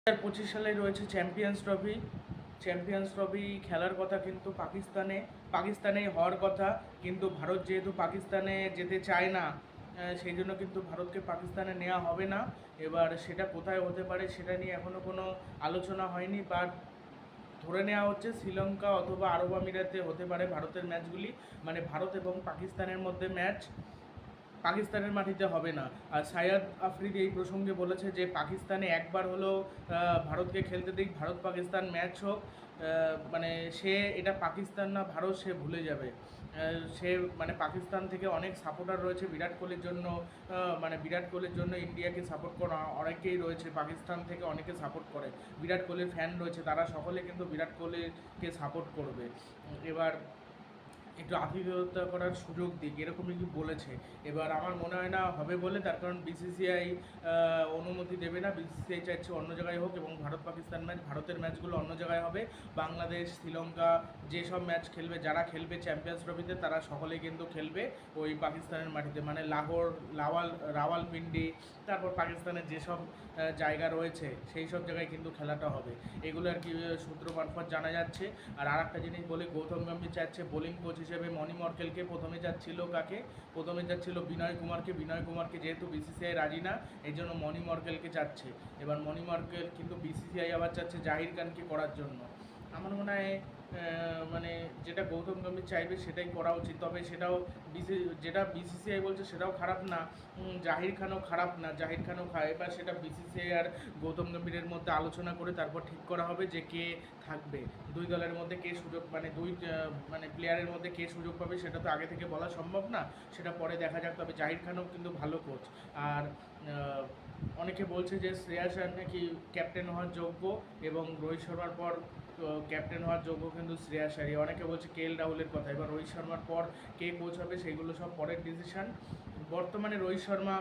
হাজার পঁচিশ সালে রয়েছে চ্যাম্পিয়ন্স ট্রফি চ্যাম্পিয়ন্স ট্রফি খেলার কথা কিন্তু পাকিস্তানে, পাকিস্তানেই হওয়ার কথা। কিন্তু ভারত যেহেতু পাকিস্তানে যেতে চায় না সেই জন্য কিন্তু ভারতকে পাকিস্তানে নেওয়া হবে না। এবার সেটা কোথায় হতে পারে সেটা নিয়ে এখনও কোনো আলোচনা হয়নি বাট ধরে নেওয়া হচ্ছে শ্রীলঙ্কা অথবা আরব আমিরাতে হতে পারে ভারতের ম্যাচগুলি মানে ভারত এবং পাকিস্তানের মধ্যে ম্যাচ পাকিস্তানের মাটিতে হবে না। আর সায়াদ আফ্রিদি এই প্রসঙ্গে বলেছে যে পাকিস্তানে একবার আহ, ভারতকে খেলতে দিক ভারত পাকিস্তান ম্যাচ হোক মানে সে এটা পাকিস্তান না ভারত সে ভুলে যাবে। সে মানে পাকিস্তান থেকে অনেক সাপোর্টার রয়েছে বিরাট কোহলির জন্য মানে বিরাট কোহলির জন্য ইন্ডিয়াকে সাপোর্ট করা অনেকেই রয়েছে পাকিস্তান থেকে অনেকে সাপোর্ট করে। বিরাট কোহলির ফ্যান রয়েছে তারা সকলে কিন্তু বিরাট কোহলিকে সাপোর্ট করবে। এবার একটু আতিথেয়তা করার সুযোগ দিক, এরকমই কি বলেছে? এবার আমার মনে হয় না, হবে বলে, তার কারণ বিসিসিআই অনুমতি দেবে না। বিসিসিআই চাইছে অন্য জায়গায় হোক এবং ভারত পাকিস্তান ম্যাচ, ভারতের ম্যাচগুলো অন্য জায়গায় হবে। বাংলাদেশ, শ্রীলঙ্কা যেসব ম্যাচ খেলবে, যারা খেলবে চ্যাম্পিয়ন্স ট্রফিতে তারা সকলেই কিন্তু খেলবে ওই পাকিস্তানের মাটিতে। মানে লাহোর, লাওয়াল, রাওয়ালপিন্ডি, তারপর পাকিস্তানের যেসব জায়গা রয়েছে, সেই সব জায়গায় কিন্তু খেলাটা হবে। এগুলো আর কি সূত্র মারফত জানা যাচ্ছে। আর আর একটা জিনিস বলি, গৌতম গম্ভীর চাইছে বোলিং কোচ হিসেবে মনি মর্কেলকে প্রথমে যাচ্ছিল কাকে? প্রথমে যাচ্ছিল বিনয় কুমারকে। বিনয় কুমারকে যেহেতু বিসিসিআই রাজি না, এই জন্য মনি মর্কেলকে চাচ্ছে এবার মনি মর্কেল কিন্তু বিসিসিআই আবার চাচ্ছে জাহির খানকে করার জন্য। আমার মনে হয় মানে যেটা গৌতম গম্ভীর চাইবে সেটাই করা উচিত। তবে সেটাও বিসি, যেটা বিসিসিআই বলছে সেটাও খারাপ না। জাহির খানও খারাপ না। জাহির খানও এবার সেটা বিসিসিআই আর গৌতম গম্ভীরের মধ্যে আলোচনা করে তারপর ঠিক করা হবে যে কে থাকবে। দুই দলের মধ্যে কে সুযোগ মানে দুই মানে প্লেয়ারের মধ্যে কে সুযোগ পাবে সেটা তো আগে থেকে বলা সম্ভব না। সেটা পরে দেখা যাক। তবে জাহির খানও কিন্তু ভালো কোচ আর অনেকে বলছে যে শ্রেয়াস নাকি ক্যাপ্টেন হওয়ার যোগ্য এবং রোহিত শর্মার পর ক্যাপ্টেন হওয়ার যোগ্য কিন্তু শ্রেয়া সারি। অনেকে বলছে কে এল রাহুলের কথা। এবার রোহিত শর্মার পর কে কোচ হবে, সেগুলো সব পরের ডিসিশান বর্তমানে রোহিত শর্মা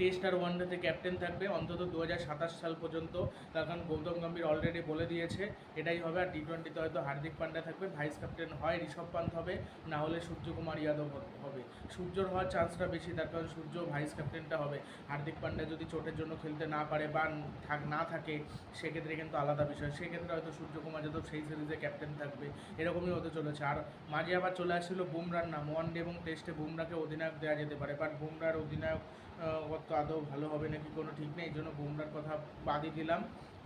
টেস্ট আর ওয়ানডেতে ক্যাপ্টেন থাকবে। অন্তত দু হাজার সাতাশ সাল পর্যন্ত। তার কারণ গৌতম গম্ভীর অলরেডি বলে দিয়েছে, এটাই হবে। আর টি টোয়েন্টিতে হয়তো হার্দিক পান্ডা থাকবে। ভাইস ক্যাপ্টেন হয় ঋষভ পান্ত হবে। না হলে সূর্যকুমার যাদব হ- হবে। সূর্যর হওয়ার চান্সটা বেশি, তার কারণ সূর্য ভাইস ক্যাপ্টেনটা হবে। হার্দিক পান্ডা যদি চোটের জন্য খেলতে না পারে বা থাক না থাকে, সেক্ষেত্রে কিন্তু আলাদা বিষয়। সেক্ষেত্রে হয়তো সূর্যকুমার যাদব সেই সিরিজে ক্যাপ্টেন থাকবে। এরকমই হতে চলেছে। আর মাঝে আবার চলে আসছিল বুমরার নাম। ওয়ান ডে এবং টেস্টে বুমরাকে অধিনায়ক দেওয়া যেতে পারে। বাট বুমরার অধিনায়ক আহ, তো আদৌ ভালো হবে নাকি কোনো ঠিক নেই এই জন্য বুমরার কথা বাদই দিলাম।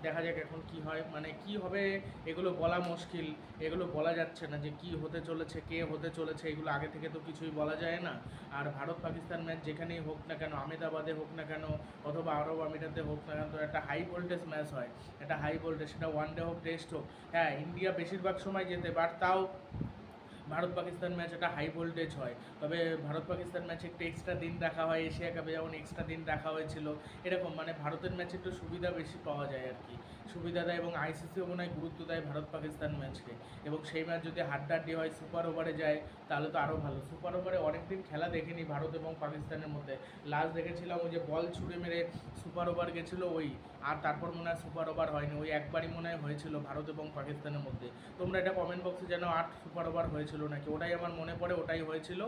দেখা যাক এখন কি হয় মানে কি হবে এগুলো বলা মুশকিল এগুলো বলা যাচ্ছে না যে কি হতে চলেছে কে হতে চলেছে এগুলো আগে থেকে তো কিছুই বলা যায় না। আর ভারত পাকিস্তান ম্যাচ যেখানেই হোক না কেন আমেদাবাদে হোক না কেন অথবা আরব আমিরাতে হোক না কেন তো একটা হাই ভোল্টেজ ম্যাচ হয়। একটা হাই ভোল্টেজ সেটা ওয়ান ডে হোক টেস্ট হোক। হ্যাঁ ইন্ডিয়া বেশিরভাগ সময় যেতে বাট তাও ভারত পাকিস্তান ম্যাচ একটা হাই ভোল্টেজ হয়। তবে ভারত পাকিস্তান ম্যাচে একটু এক্সট্রা দিন রাখা হয়, এশিয়া কাপে যেমন এক্সট্রা দিন রাখা হয়েছিল, এরকম মানে ভারতের ম্যাচে একটু সুবিধা বেশি পাওয়া যায় আর কি। সুবিধা দেয় এবং আইসিসিও মনে হয় গুরুত্ব দেয় ভারত পাকিস্তান ম্যাচকে। এবং সেই ম্যাচ যদি হাড্ডাহাড্ডি হয়, সুপার ওভারে যায়, তাহলে তো আরও ভালো। সুপার ওভারে অনেকদিন খেলা দেখিনি ভারত এবং পাকিস্তানের মধ্যে। লাস্ট দেখেছিলাম ওই যে বল ছুড়ে মেরে সুপার ওভার গেছিল ওই, আর তারপর মনে হয় সুপার ওভার হয়নি। ওই একবারই মনে হয় হয়েছিল ভারত এবং পাকিস্তানের মধ্যে। তোমরা এটা কমেন্ট বক্সে যেন আট সুপার ওভার হয়েছিল নাকি? ওটাই আমার মনে পড়ে, ওটাই হয়েছিল।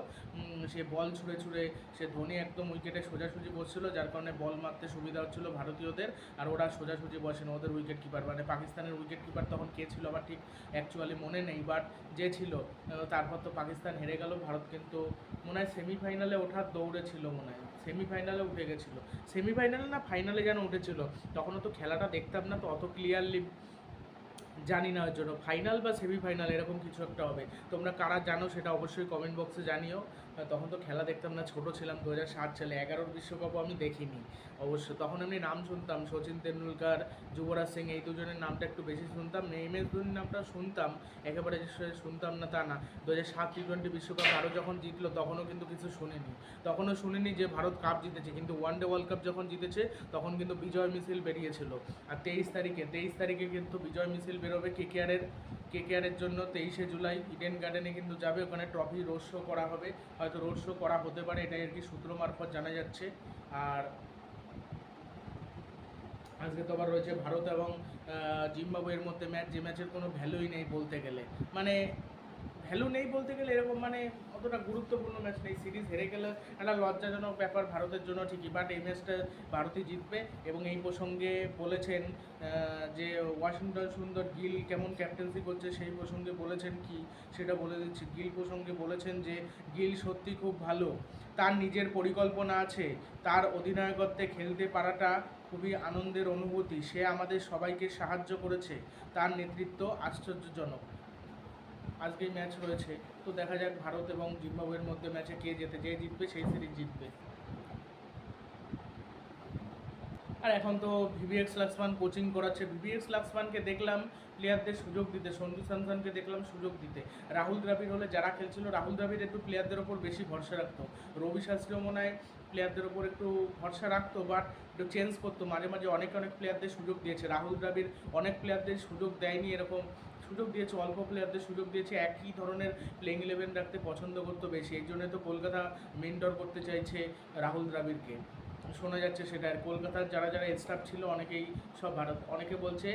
সে বল ছুঁড়ে ছুঁড়ে সে ধোনি একদম উইকেটে সোজাসুজি বসছিল, যার কারণে বল মারতে সুবিধা হচ্ছিল ভারতীয়দের, আর ওরা সোজাসুজি বসেন। ওদের উইকেট কিপার মানে পাকিস্তানের উইকেট কিপার তখন কে ছিল আবার ঠিক অ্যাকচুয়ালি মনে নেই বাট যে ছিল তারপর তো পাকিস্তান হেরে গেল, ভারত কিন্তু মনে হয় সেমিফাইনালে ওঠার দৌড়ে ছিল মনে হয় সেমিফাইনালে উঠে গেছিল। সেমিফাইনালে না ফাইনালে যেন উঠেছিল, তখনও তো খেলাটা দেখতাম না তো অত ক্লিয়ারলি জানি না ওর জন্য ফাইনাল বা সেমিফাইনাল এরকম কিছু একটা হবে, তোমরা কারা জানো সেটা অবশ্যই কমেন্ট বক্সে জানিও। তখন তো খেলা দেখতাম না, ছোট ছিলাম, দু হাজার সাত সালে, এগারোর বিশ্বকাপও আমি দেখিনি, অবশ্য। তখন আমি নাম শুনতাম, সচিন তেন্ডুলকার, যুবরাজ সিং, এই দুজনের নামটা একটু বেশি শুনতাম এম এস ধোনির নামটা শুনতাম, একেবারে শুনতাম না তা না। দু হাজার সাত টি টোয়েন্টি বিশ্বকাপ আরও যখন জিতলো, তখনও কিন্তু কিছু শুনিনি। তখনও শুনিনি যে ভারত কাপ জিতেছে, কিন্তু ওয়ান ডে ওয়ার্ল্ড কাপ যখন জিতেছে, তখন কিন্তু বিজয় মিছিল বেরিয়েছিল। আর তেইশ তারিখে তেইশ তারিখে কিন্তু বিজয় মিছিল বেরোবে কেকেআরের কেকেআরের জন্য তেইশে জুলাই ইডেন গার্ডেনে কিন্তু যাবে। ওখানে ট্রফি রোড শো করা হবে। হয়তো রোড শো করা হতে পারে, এটাই আর কি সূত্র মারফত জানা যাচ্ছে। আর আজকে তো আবার রয়েছে ভারত এবং জিম্বাবুয়ের মধ্যে ম্যাচ যে ম্যাচের কোনো ভ্যালুই নেই বলতে গেলে। মানে ভ্যালু নেই বলতে গেলে এরকম মানে অতটা গুরুত্বপূর্ণ ম্যাচ নেই সিরিজ হেরে গেলে, একটা লজ্জাজনক ব্যাপার ভারতের জন্য ঠিকই। বাট এই ম্যাচটা ভারতই জিতবে এবং এই প্রসঙ্গে বলেছেন যে ওয়াশিংটন সুন্দর গিল কেমন ক্যাপ্টেন্সি করছে সেই প্রসঙ্গে বলেছেন কি? সেটা বলে দিচ্ছি। গিল প্রসঙ্গে বলেছেন যে গিল সত্যি খুব ভালো। তার নিজের পরিকল্পনা আছে। তার অধিনায়কত্বে খেলতে পারাটা খুবই আনন্দের অনুভূতি। সে আমাদের সবাইকে সাহায্য করেছে। তার নেতৃত্ব আশ্চর্যজনক। আজকেই ম্যাচ রয়েছে। তো দেখা যাক ভারত এবং জিম্বাবুয়ের মধ্যে ম্যাচে কে জেতে, যে জিতবে সেই সিরিজ জিতবে। আর এখন তো ভিভিএক্স লাক্সমান কোচিং করাচ্ছে। ভিভিএক্স লাক্সমানকে দেখলাম প্লেয়ারদের সুযোগ দিতে, সঞ্জু স্যামসনকে দেখলাম সুযোগ দিতে। রাহুল দ্রাবিড় হলে যারা খেলছিল, রাহুল দ্রাবিড় একটু প্লেয়ারদের ওপর বেশি ভরসা রাখতো। রবি শাস্ত্রীও মনে হয় প্লেয়ারদের ওপর একটু ভরসা রাখতো বাট একটু চেঞ্জ করতো। মাঝে মাঝে অনেক অনেক প্লেয়ারদের সুযোগ দিয়েছে। রাহুল দ্রাবিড় অনেক প্লেয়ারদের সুযোগ দেয়নি এরকম সুযোগ দিয়েছে অল্প প্লেয়ারদের সুযোগ দিয়েছে, একই ধরনের প্লেইং ইলেভেন রাখতে পছন্দ করতো বেশি। এই জন্য তো কলকাতা মেন্টর করতে চাইছে রাহুল দ্রাবিড়কে। শোনা যাচ্ছে সেটা। আর কলকাতার যারা যারা স্টাফ ছিল, অনেকেই সব ভারত অনেকে বলছে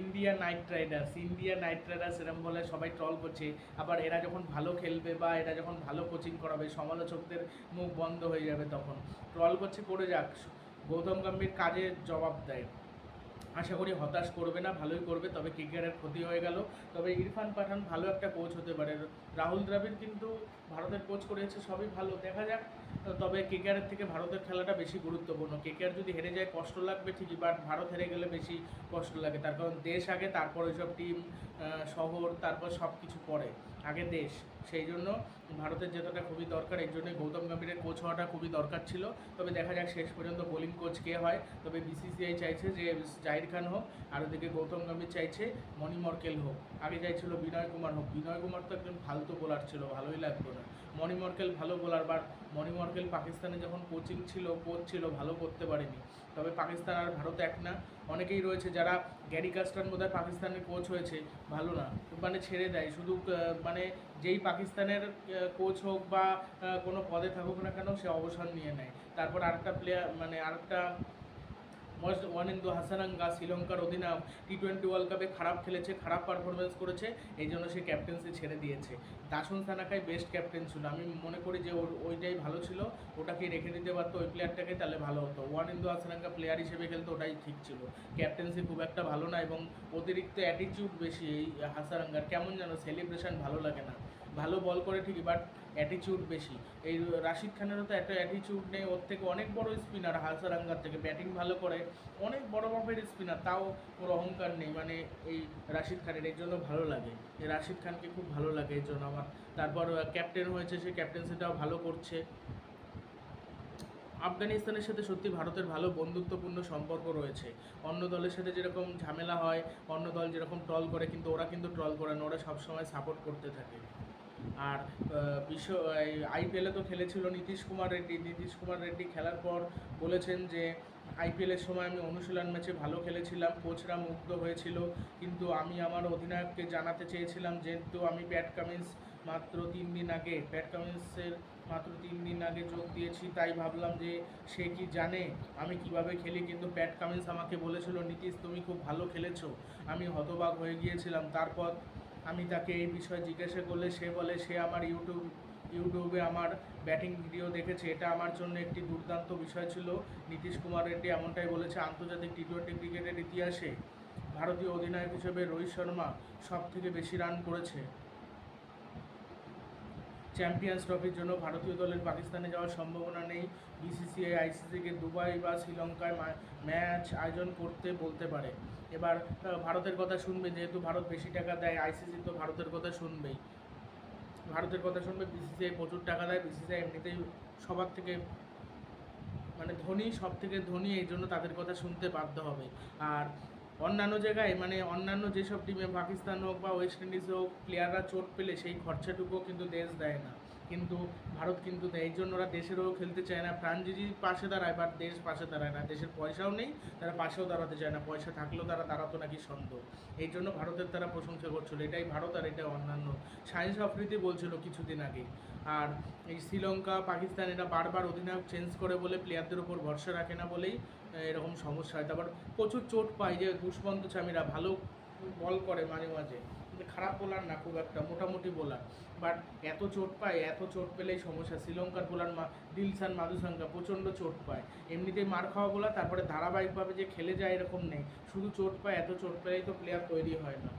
India Knight Riders India Knight Riders এরম বলে সবাই ট্রল করছে। আবার এরা যখন ভালো খেলবে বা এরা যখন ভালো কোচিং করাবে, সমালোচকদের মুখ বন্ধ হয়ে যাবে তখন। ট্রল করছে, করে যাক। গৌতম গম্ভীর কাজের জবাব দেয়। আশা করি হতাশ করবে না, ভালোই করবে, তবে কেকেআরের ক্ষতি হয়ে গেল। তবে ইরফান পাঠান ভালো একটা কোচ হতে পারে। রাহুল দ্রাবিড় কিন্তু ভারতের কোচ করেছে, সবই ভালো। দেখা যাক, তবে কেকেআরের থেকে ভারতের খেলাটা বেশি গুরুত্বপূর্ণ। কেকেআর যদি হেরে যায়, কষ্ট লাগবে ঠিকই বাট ভারত হেরে গেলে বেশি কষ্ট লাগে। তার কারণ দেশ আগে, তারপর ওইসব টিম শহর, তারপর সব কিছু পরে। আগে দেশ। সেই জন্য ভারতের জেতাটা খুবই দরকার। এর জন্য গৌতম গম্ভীরের কোচ হওয়াটা খুবই দরকার ছিল। তবে দেখা যাক শেষ পর্যন্ত বোলিং কোচ কে হয়। তবে বিসিসিআই চাইছে যে জাহির খান হোক, আর ওদিকে গৌতম গম্ভীর চাইছে মনি মর্কেল হোক। আগে চাইছিল বিনয় কুমার হোক। বিনয় কুমার তো একজন ফালতু বোলার ছিল, ভালোই লাগতো না। মনি মর্কেল ভালো বোলার বাট মণি মর্কেল পাকিস্তানে যখন কোচিং ছিল কোচ ছিল, ভালো করতে পারেনি। তবে পাকিস্তান আর ভারত এক না। অনেকেই রয়েছে যারা গ্যারি কাস্টান বোধহয় পাকিস্তানের কোচ হয়েছে। ভালো না। মানে ছেড়ে দেয়। শুধু মানে যেই পাকিস্তানের কোচ হোক বা কোনো পদে থাকুক না কেন, সে অবসর নিয়ে নেয়। তারপর আরেকটা প্লেয়ার মানে আরেকটা ওয়ানিন্দু হাসানাঙ্গা, শ্রীলঙ্কার অধিনায়ক টি টোয়েন্টি ওয়ার্ল্ড কাপে খারাপ খেলেছে, খারাপ পারফরমেন্স করেছে, এই জন্য সে ক্যাপ্টেন্সি ছেড়ে দিয়েছে। দাসুন সানাকাই বেস্ট ক্যাপ্টেন ছিল। আমি মনে করি যে ওর, ওইটাই ভালো ছিল। ওটাকে রেখে দিতে পারতো ওই প্লেয়ারটাকে তাহলে ভালো হতো। ওয়ানিন্দু হাসানাঙ্গা প্লেয়ার হিসেবে খেলতো, ওটাই ঠিক ছিল। ক্যাপ্টেন্সি খুব একটা ভালো না এবং অতিরিক্ত অ্যাটিটিউড বেশি এই হাসারাঙ্গার কেমন যেন সেলিব্রেশন ভালো লাগে না। ভালো বল করে ঠিকই বাট অ্যাটিটিউড বেশি। এই রাশিদ খানেরও তো একটা অ্যাটিটিউড নেই, ওর থেকে অনেক বড় স্পিনার হাসারাঙ্গার থেকে ব্যাটিং ভালো করে, অনেক বড় মাপের স্পিনার তাও ওর অহংকার নেই। মানে এই রাশিদ খানের এই জন্য ভালো লাগে। এই রাশিদ খানকে খুব ভালো লাগে এই জন্য আমার। তারপর ক্যাপ্টেন হয়েছে, সে ক্যাপ্টেন্সিটাও ভালো করছে। আফগানিস্তানের সাথে সত্যি ভারতের ভালো বন্ধুত্বপূর্ণ সম্পর্ক রয়েছে। অন্য দলের সাথে যেরকম ঝামেলা হয়, অন্য দল যেরকম ট্রল করে, কিন্তু ওরা কিন্তু ট্রল করে না, ওরা সবসময় সাপোর্ট করতে থাকে। আর বিশ্ব আইপিএলে তো খেলেছিল নীতিশ কুমার রেড্ডি। নীতিশ কুমার রেড্ডি খেলার পর বলেছেন যে আইপিএলের সময় আমি অনুশীলন ম্যাচে ভালো খেলেছিলাম, কোচরা মুগ্ধ হয়েছিল। কিন্তু আমি আমার অধিনায়ককে জানাতে চেয়েছিলাম যেহেতু আমি প্যাট কামিন্স মাত্র তিন দিন আগে, প্যাট কামিন্সের মাত্র তিন দিন আগে যোগ দিয়েছি, তাই ভাবলাম যে, সে কি জানে আমি কীভাবে খেলি? কিন্তু প্যাট কামিন্স আমাকে বলেছিল, নীতিশ, তুমি খুব ভালো খেলেছো। আমি হতবাক হয়ে গিয়েছিলাম। তারপর আমি তাকে এই বিষয়ে জিজ্ঞাসা করলে সে বলে, সে আমার ইউটিউব ইউটিউবে আমার ব্যাটিং ভিডিও দেখেছে। এটা আমার জন্য একটি দুর্দান্ত বিষয় ছিল। নীতিশ কুমার রেড্ডি এমনটাই বলেছে, আন্তর্জাতিক টি টোয়েন্টি ক্রিকেটের ইতিহাসে ভারতীয় অধিনায়ক হিসেবে রোহিত শর্মা সব থেকে বেশি রান করেছে। চ্যাম্পিয়ন্স ট্রফির জন্য ভারতীয় দলের পাকিস্তানে যাওয়ার সম্ভাবনা নেই। বিসিসিআই আইসিসিকে দুবাই বা শ্রীলঙ্কায় ম্যাচ আয়োজন করতে বলতে পারে। এবার ভারতের কথা শুনবে, যেহেতু ভারত বেশি টাকা দেয় আইসিসি তো ভারতের কথা শুনবেই। ভারতের কথা শুনবে বিসিসিআই প্রচুর টাকা দেয় বিসিসিআই এমনিতেই সবার থেকে মানে ধনী, সব থেকে ধনী, এই জন্য তাদের কথা শুনতে বাধ্য হবে। আর অন্যান্য জায়গায় মানে অন্যান্য যেসব টিমে পাকিস্তান হোক বা ওয়েস্ট ইন্ডিজ হোক প্লেয়াররা চোট পেলে সেই খরচাটুকুও কিন্তু দেশ দেয় না। কিন্তু ভারত কিন্তু এই জন্য ওরা দেশেরও খেলতে চায় না। প্রাণজিজি পাশে দাঁড়ায় বাট দেশ পাশে দাঁড়ায় না। দেশের পয়সাও নেই, তারা পাশেও দাঁড়াতে চায় না। পয়সা থাকলেও তারা দাঁড়াতো নাকি সন্দেহ এই জন্য ভারতের তারা প্রশংসা করছিল। এটাই ভারত আর এটা অন্যান্য। সায়েন্স আফ্রিদি বলছিল কিছুদিন আগে। আর এই শ্রীলঙ্কা, পাকিস্তান এটা বারবার অধিনায়ক চেঞ্জ করে বলে প্লেয়ারদের উপর ভরসা রাখে না বলেই এরকম সমস্যা হয়। তারপর প্রচুর চোট পায় যে দুষ্মন্ত চামিরা ভালো বল করে মাঝে মাঝে। খারাপ বোলার না, খুব একটা, মোটামুটি বোলার। বাট এত চোট পায়, এত চোট পেলেই সমস্যা। শ্রীলঙ্কার বোলার মা দিলসান মাধুসাঙ্কা প্রচণ্ড চোট পায়। এমনিতেই মার খাওয়া বোলা তারপরে ধারাবাহিকভাবে যে খেলে যায় এরকম নেই। শুধু চোট পায়, এত চোট পেলেই তো প্লেয়ার তৈরি হয় না।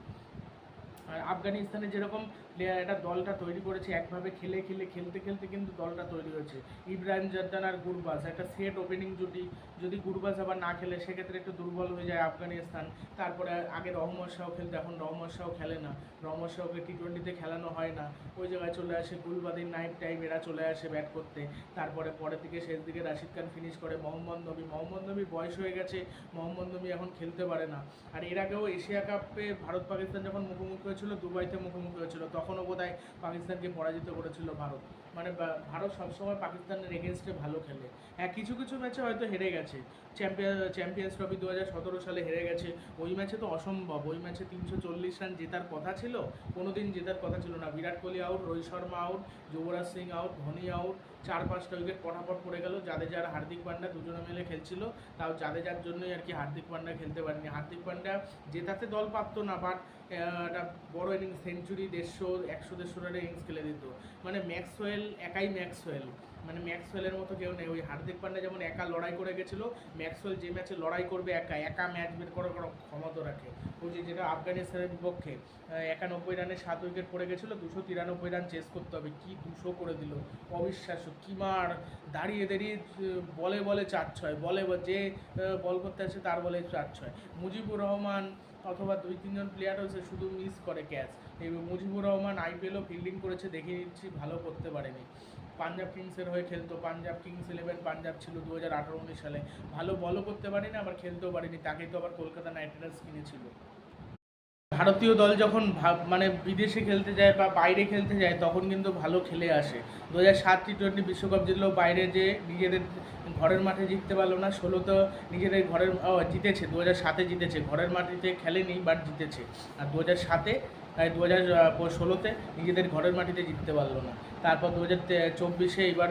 আর আফগানিস্তানে যেরকম প্লেয়ার একটা দলটা তৈরি করেছে, একভাবে খেলে খেলে, খেলতে খেলতে কিন্তু দলটা তৈরি হয়েছে। ইব্রাহিম জর্দান আর গুরবাজ, একটা সেট ওপেনিং জুটি যদি গুরবাজ আবার না খেলে, সেক্ষেত্রে একটু দুর্বল হয়ে যায় আফগানিস্তান। তারপরে আগে রহমত শাহ খেলতো, এখন রহমত শাহ খেলে না। রহমত শাহকে টি টোয়েন্টিতে খেলানো হয় না। ওই জায়গায় চলে আসে গুলবাদিন নাইট টাইম এরা চলে আসে ব্যাট করতে। তারপরে পরের দিকে শেষ দিকে রাশিদ খান ফিনিশ করে মোহাম্মদ নবী। মোহাম্মদ নবী বয়স হয়ে গেছে, মোহাম্মদ নবী এখন খেলতে পারে না। আর এর আগেও এশিয়া কাপে ভারত পাকিস্তান যখন মুখোমুখি হয়েছিল, দুবাইতে মুখোমুখি হয়েছিল তখনও বোধহয় পাকিস্তানকে পরাজিত করেছিল ভারত। মানে ভারত সবসময় পাকিস্তানের এগেনস্টে ভালো খেলে। হ্যাঁ কিছু কিছু ম্যাচে হয়তো হেরে গেছে। চ্যাম্পিয়ন চ্যাম্পিয়ন্স ট্রফি দু সালে হেরে গেছে। ওই ম্যাচে তো অসম্ভব। ওই ম্যাচে তিনশো চল্লিশ রান জেতার কথা ছিল কোনো দিন জেতার কথা ছিল না। Virat Kohli out Rohit Sharma out Yuvraj Singh out Dhoni out চার পাঁচটা উইকেট পটাপট পড়ে গেল। জাদেজার হার্দিক পান্ডা দুজনে মিলে খেলছিল। তাও জাদেজার জন্যই আর কি হার্দিক পান্ডা খেলতে পারেনি। হার্দিক পান্ডা জেতাতে দল পারতো না বাট একটা বড় ইনিংস সেঞ্চুরি দেড়শো, একশো, দেড়শো রানের ইনিংস খেলে দিত। মানে ম্যাক্সওয়েল, একাই ম্যাক্সওয়েল। মানে ম্যাক্সওয়েলের মতো কেউ নেই। ওই হার্দিক পান্ডা যেমন একা লড়াই করে গেছিল, ম্যাক্সওয়েল যে ম্যাচে লড়াই করবে একা একা ম্যাচ বের করার কোনো ক্ষমতা রাখে। ওই যে যেটা আফগানিস্তানের বিপক্ষে একানব্বই রানে সাত উইকেট পড়ে গেছিল, দুশো তিরানব্বই রান চেস করতে হবে। কি দুশো করে দিল? অবিশ্বাস্য। কি মার? দাঁড়িয়ে দাঁড়িয়ে বলে বলে চার ছয়, বলে, যে বল করতে আসে তার বলে চার ছয়। মুজিবুর রহমান অথবা দুই, তিনজন প্লেয়ার হচ্ছে শুধু মিস করে ক্যাচ এই মুজিবুর রহমান আইপিএলও ফিল্ডিং করেছে দেখে নিচ্ছি ভালো করতে পারেনি। পাঞ্জাব কিংসের হয়ে খেলতো। পাঞ্জাব কিংস ইলেভেন পাঞ্জাব ছিল দু হাজার আঠারো, উনিশ সালে। ভালো বলও করতে পারেনি, আবার খেলতেও পারেনি। তাকে তো আবার কলকাতা নাইট রাইডার্স কিনেছিল। ভারতীয় দল যখন মানে বিদেশে খেলতে যায় বা বাইরে খেলতে যায়, তখন কিন্তু ভালো খেলে আসে। দু হাজার সাত টি টোয়েন্টি বিশ্বকাপ জিতলেও বাইরে যে নিজেদের ঘরের মাঠে জিততে পারল না ষোলো তো নিজেদের ঘরের জিতেছে। দু হাজার সাতে জিতেছে। ঘরের মাটিতে খেলেনি বাট জিতেছে। আর দু হাজার সাতে দু হাজার ষোলোতে নিজেদের ঘরের মাটিতে জিততে পারল না। তারপর দু হাজার চব্বিশে এবার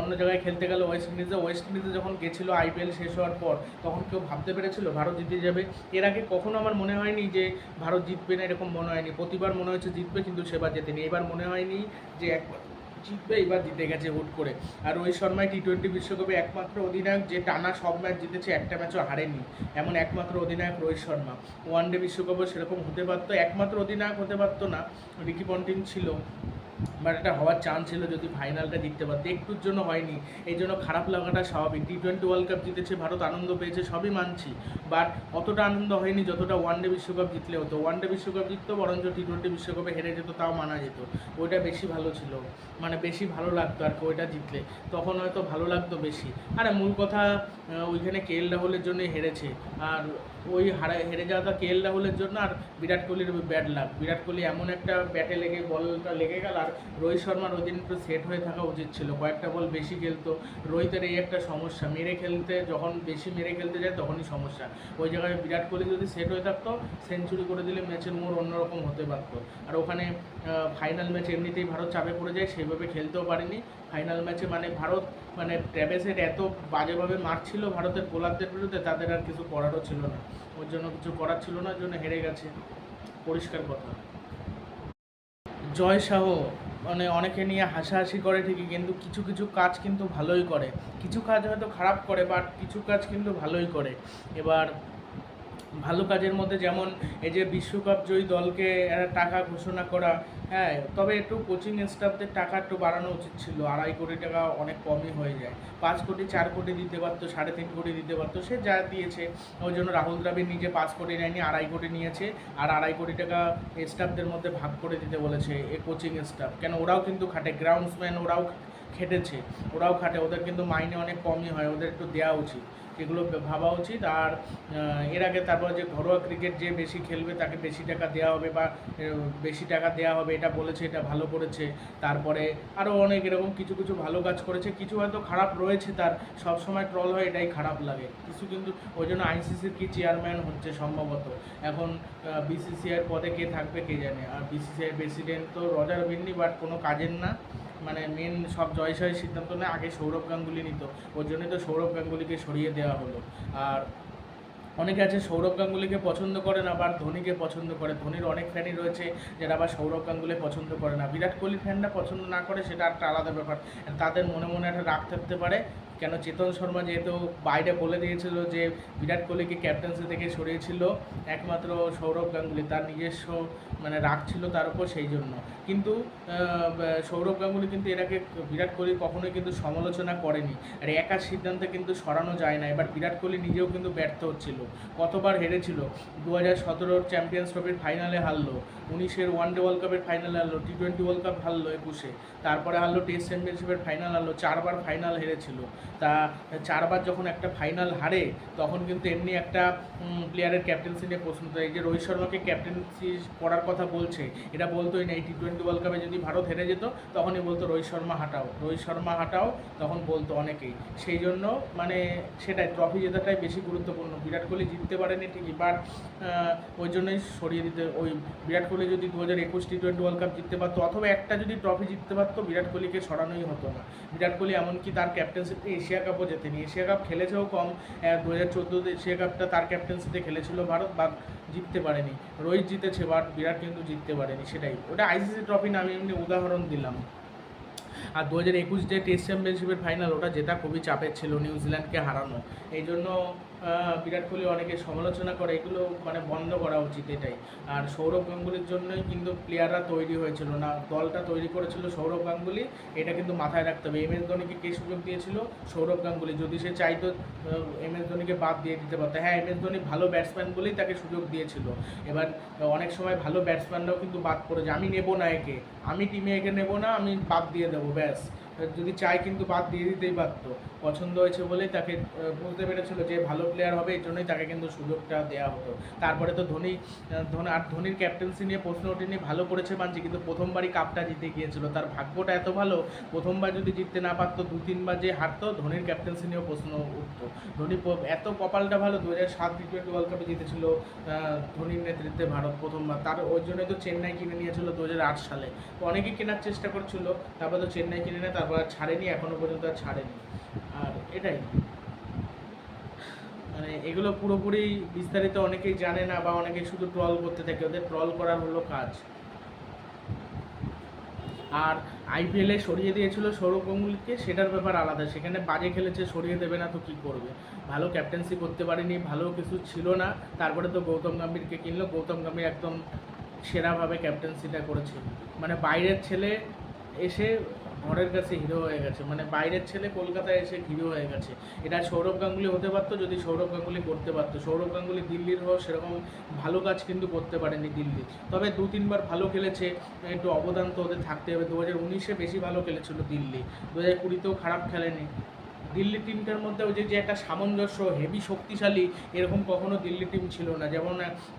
অন্য জায়গায় খেলতে গেল ওয়েস্ট ইন্ডিজে ওয়েস্ট ইন্ডিজে যখন গেছিল আইপিএল শেষ হওয়ার পর, তখন কেউ ভাবতে পেরেছিল ভারত জিতে যাবে? এর আগে কখনো আমার মনে হয়নি যে ভারত জিতবে না, এরকম মনে হয়নি। প্রতিবার মনে হয়েছে জিতবে, কিন্তু সেবার জেতেনি। এবার মনে হয়নি যে একবার জিতবে বা জিতে গেছে হুট করে। আর রোহিত শর্মায় টি টোয়েন্টি বিশ্বকাপে একমাত্র অধিনায়ক যে টানা সব ম্যাচ জিতেছে, একটা ম্যাচও হারেনি। এমন একমাত্র অধিনায়ক রোহিত শর্মা। ওয়ান ডে বিশ্বকাপও সেরকম হতে পারতো, একমাত্র অধিনায়ক হতে পারতো না। রিকি পন্টিং ছিল। বাট এটা হওয়ার চান্স ছিল যদি ফাইনালটা জিততে পারত। একটুর জন্য হয়নি। এই জন্য খারাপ লাগাটা স্বাভাবিক। টি টোয়েন্টি ওয়ার্ল্ড কাপ জিতেছে, ভারত আনন্দ পেয়েছে, সবই মানছি। বাট অতটা আনন্দ হয়নি যতটা ওয়ান ডে বিশ্বকাপ জিতলে হতো। ওয়ান ডে বিশ্বকাপ জিততো, বরঞ্চ টি টোয়েন্টি বিশ্বকাপে হেরে যেত, তাও মানা যেত। ওইটা বেশি ভালো ছিল। মানে বেশি ভালো লাগতো আর কি ওইটা জিতলে। তখন হয়তো ভালো লাগতো বেশি। আরে মূল কথা ওইখানে কে এল রাহুলের জন্যই হেরেছে। আর ওই হারা, হেরে যাওয়াটা কে এল রাহুলের জন্য আর বিরাট কোহলির ব্যাড লাগ বিরাট কোহলি এমন একটা ব্যাটে লেগে, বলটা লেগে গেল আর রোহিত শর্মার ওই দিন একটু সেট হয়ে থাকা উচিত ছিল। কয়েকটা বল বেশি খেলতো। রোহিতের এই একটা সমস্যা, মেরে খেলতে যখন বেশি মেরে খেলতে যায় তখনই সমস্যা। ওই জায়গায় বিরাট কোহলি যদি সেট হয়ে থাকতো সেঞ্চুরি করে দিলে ম্যাচের মোড় অন্যরকম হতে পারতো। আর ওখানে ফাইনাল ম্যাচ এমনিতেই ভারত চাপে পড়ে যায়, সেইভাবে খেলতেও পারেনি। ফাইনাল ম্যাচে মানে ভারত মানে ট্র্যাভেসের এত বাজেভাবে মারছিল ভারতের বোলারদের বিরুদ্ধে, তাদের আর কিছু করারও ছিল না। ওর জন্য কিছু করার ছিল না জন্য হেরে গেছে। পরিষ্কার কথা। জয় শাহ মানে অনেকে নিয়ে হাসাহাসি করে ঠিকই, কিন্তু কিছু কিছু কাজ কিন্তু ভালোই করে। কিছু কাজ হয়তো খারাপ করে বাট কিছু কাজ কিন্তু ভালোই করে। এবার ভালো কাজের মধ্যে, যেমন এই যে বিশ্বকাপ জয়ী দলকে টাকা ঘোষণা করা হ্যাঁ তবে একটু কোচিং স্টাফদের টাকা একটু বাড়ানো উচিত ছিল। আড়াই কোটি টাকা অনেক কমই হয়ে যায়। পাঁচ কোটি, চার কোটি দিতে পারতো, সাড়ে তিন কোটি দিতে পারতো, সে যা দিয়েছে। ওই জন্য রাহুল দ্রাবিড় নিজে পাঁচ কোটি নেয়নি, আড়াই কোটি নিয়েছে। আর আড়াই কোটি টাকা স্টাফদের মধ্যে ভাগ করে দিতে বলেছে, এ কোচিং স্টাফ কেন, ওরাও কিন্তু খাটে। গ্রাউন্ডসম্যান ওরাও খেটেছে, ওরাও খাটে, ওদের কিন্তু মাইনে অনেক কমই হয়, ওদের একটু দেওয়া উচিত এগুলো ভাবা উচিত, আর এর আগে তারপর যে ঘরোয়া ক্রিকেট যে বেশি খেলবে তাকে বেশি টাকা দেওয়া হবে বা বেশি টাকা দেওয়া হবে, এটা বলেছে, এটা ভালো করেছে, তারপরে আরও অনেক এরকম কিছু কিছু ভালো কাজ করেছে, কিছু হয়তো খারাপ রয়েছে তার, সব সময় ট্রল হয়, এটাই খারাপ লাগে, কিছু কিন্তু, ওই জন্য আইসিসির কি চেয়ারম্যান হচ্ছে সম্ভবত, এখন বিসিসিআইয়ের পদে কে থাকবে কে জানে, আর বিসিসিআই প্রেসিডেন্ট তো রজার বিন্নি বাট কোনো কাজের না মানে মেন সব জয়শয়ের সিদ্ধান্ত নেয়, আগে সৌরভ গাঙ্গুলি নিত। ওর জন্যই তো সৌরভ গাঙ্গুলিকে সরিয়ে দেওয়া হলো। আর অনেকে আছে সৌরভ গাঙ্গুলিকে পছন্দ করে না, আবার ধোনিকে পছন্দ করে। ধোনির অনেক ফ্যানই রয়েছে যারা আবার সৌরভ গাঙ্গুলি পছন্দ করে না। বিরাট কোহলি ফ্যানরা পছন্দ না করে, সেটা একটা আলাদা ব্যাপার। তাদের মনে মনে একটা রাগ থাকতে পারে কেন চেতন শর্মা যেহেতু বাইরে বলে দিয়েছিল যে বিরাট কোহলিকে ক্যাপ্টেন্সি থেকে সরিয়েছিল, একমাত্র সৌরভ গাঙ্গুলি তার নিজস্ব মানে রাগ ছিল তার উপর সেই জন্য। কিন্তু সৌরভ গাঙ্গুলি কিন্তু এর বিরাট কোহলি কখনোই কিন্তু সমালোচনা করেনি। আর একার সিদ্ধান্তে কিন্তু সরানো যায় না। এবার বিরাট কোহলি নিজেও কিন্তু ব্যর্থ হচ্ছিল। কতবার হেরেছিল? দু হাজার সতেরোর চ্যাম্পিয়ন্স ট্রফির ফাইনালে হারলো। উনিশের ওয়ানডে ওয়ার্ল্ড কাপের ফাইনালে হারলো। টি টোয়েন্টি ওয়ার্ল্ড কাপ হারলো একুশে। তারপরে হারলো টেস্ট চ্যাম্পিয়নশিপের ফাইনাল হারলো। চারবার ফাইনাল হেরেছিল। তা চারবার যখন একটা ফাইনাল হারে, তখন কিন্তু এমনি একটা প্লেয়ারের ক্যাপ্টেন্সি নিয়ে প্রশ্ন। এই যে রোহিত শর্মাকে ক্যাপ্টেন্সি করার কথা বলছে, এটা বলতোই না, এই টি টোয়েন্টি ওয়ার্ল্ড কাপে যদি ভারত হেরে যেত, তখনই বলতো রোহিত শর্মা হাঁটাও। রোহিত শর্মা হাঁটাও, তখন বলতো অনেকেই। সেই জন্য মানে সেটাই ট্রফি জেতাটাই বেশি গুরুত্বপূর্ণ। বিরাট কোহলি জিততে পারেনি ঠিকই বাট ওই জন্যই সরিয়ে দিতে, ওই বিরাট কোহলি যদি দু হাজার একুশ টি টোয়েন্টি ওয়ার্ল্ড কাপ জিততে পারতো, অথবা একটা যদি ট্রফি জিততে পারতো, বিরাট কোহলিকে সরানোই হতো না। বিরাট কোহলি এমনকি তার ক্যাপ্টেন্সিতে এশিয়া কাপও জেতেনি। এশিয়া কাপ খেলেছেও কম দু হাজার চোদ্দোতে এশিয়া কাপটা তার ক্যাপ্টেন্সিতে খেলেছিল ভারত বা জিততে পারেনি। রোহিত জিতেছে, বাট বিরাট কিন্তু জিততে পারেনি, সেটাই। ওটা আইসিসি ট্রফি না আমি এমনি উদাহরণ দিলাম। আর দু হাজার একুশ যে টেস্ট চ্যাম্পিয়নশিপের ফাইনাল ওটা যেটা খুবই চাপের ছিল নিউজিল্যান্ডকে হারানো। এই জন্য বিরাট কোহলি অনেকে সমালোচনা করে, এগুলো মানে বন্ধ করা উচিত এটাই। আর সৌরভ গাঙ্গুলির জন্যই কিন্তু প্লেয়াররা তৈরি হয়েছিল না, দলটা তৈরি করেছিল সৌরভ গাঙ্গুলি, এটা কিন্তু মাথায় রাখতে হবে। এম এস ধোনিকে কে সুযোগ দিয়েছিল? সৌরভ গাঙ্গুলি। যদি সে চাইতো এম এস ধোনিকে বাদ দিয়ে দিতে পারতো। হ্যাঁ এম এস ধোনি ভালো ব্যাটসম্যান বলেই তাকে সুযোগ দিয়েছিল। এবার অনেক সময় ভালো ব্যাটসম্যানরাও কিন্তু বাদ পড়েছে আমি নেব না একে। আমি টিমে একে নেব না, আমি বাদ দিয়ে দেবো, ব্যাস। যদি চাই কিন্তু বাদ দিয়ে দিতেই পারতো পছন্দ হয়েছে বলেই তাকে বুঝতে পেরেছিল যে ভালো প্লেয়ার হবে, এই জন্যই তাকে কিন্তু সুযোগটা দেওয়া হতো। তারপরে তো ধোনি ধোনি আর ধোনির ক্যাপ্টেন্সি নিয়ে প্রশ্ন ওঠেনি, ভালো করেছে মানছি কিন্তু প্রথমবারই কাপটা জিতে গিয়েছিল। তার ভাগ্যটা এত ভালো, প্রথমবার যদি জিততে না পারতো, দু, তিনবার যে হারতো, ধোনির ক্যাপ্টেন্সি নিয়েও প্রশ্ন উঠতো। ধোনি এত কপালটা ভালো দু হাজার সাত টি টোয়েন্টি ওয়ার্ল্ড কাপে জিতেছিল ধোনির নেতৃত্বে ভারত প্রথমবার। তার ওই জন্যই তো চেন্নাই কিনে নিয়েছিল দু হাজার আট সালে। অনেকেই কেনার চেষ্টা করছিল, তারপর তো চেন্নাই কিনে নেয় আর ছাড়েনি, এখনও পর্যন্ত আর ছাড়েনি। আর এটাই। মানে এগুলো পুরোপুরি বিস্তারিত অনেকেই জানে না বা অনেকেই শুধু ট্রল করতে থাকে, ওদের ট্রল করার হলো কাজ। আর আইপিএলে সরিয়ে দিয়েছিল সৌরভ গাঙ্গুলিকে, সেটার ব্যাপার আলাদা। সেখানে বাজে খেলেছে, সরিয়ে দেবে না তো কী করবে? ভালো ক্যাপ্টেন্সি করতে পারেনি, ভালো কিছু ছিল না। তারপরে তো গৌতম গম্ভীরকে কিনলো, গৌতম গম্ভীর একদম সেরাভাবে ক্যাপ্টেন্সিটা করেছে মানে বাইরের ছেলে এসে ঘরের কাছে হিরো হয়ে গেছে। মানে বাইরের ছেলে কলকাতায় এসে হিরো হয়ে গেছে। এটা সৌরভ গাঙ্গুলি হতে পারতো যদি সৌরভ গাঙ্গুলি করতে পারতো। সৌরভ গাঙ্গুলি দিল্লির হোক সেরকম ভালো কাজ কিন্তু করতে পারেনি দিল্লি। তবে দু, তিনবার ভালো খেলেছে। একটু অবদান তো ওদের থাকতে হবে। দু হাজার উনিশে বেশি ভালো খেলেছিল দিল্লি। দু হাজার কুড়িতেও খারাপ খেলেনি। দিল্লি টিমটার মধ্যে ওই যে একটা সামঞ্জস্য হেভি শক্তিশালী, এরকম কখনো দিল্লি টিম ছিল না। যেমন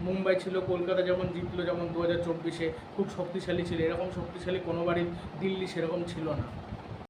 মুম্বাই ছিল, কলকাতা যেমন জিতলো, যেমন দু হাজার চব্বিশে খুব শক্তিশালী ছিল, এরকম শক্তিশালী কোনোবারই দিল্লি সেরকম ছিল না।